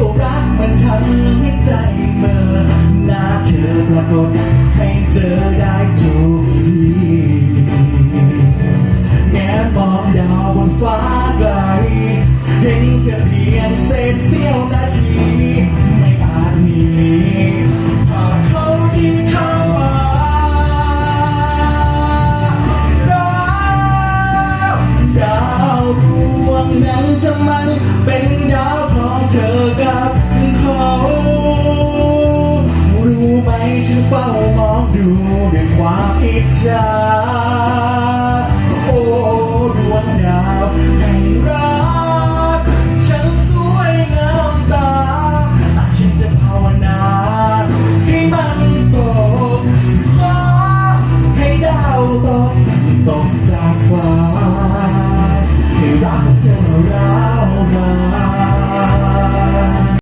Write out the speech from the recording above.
ว่ารักมันทำให้ใจเมื่อหน้าเธอปรากฏให้เจอได้ทุกทีแง่มองดาวบนฟ้าไกลเห็นเธอเพียงเศษเสี้ยวนา ฉันเฝ้ามองดูด้วยความอิจฉาโอ้ดวงดาวแห่งรักช่าสวยงามตาอาจฉันจะภาวนาให้มันตกฟ้าให้ดาวตกตกจากฟ้าให้รักเธอรัก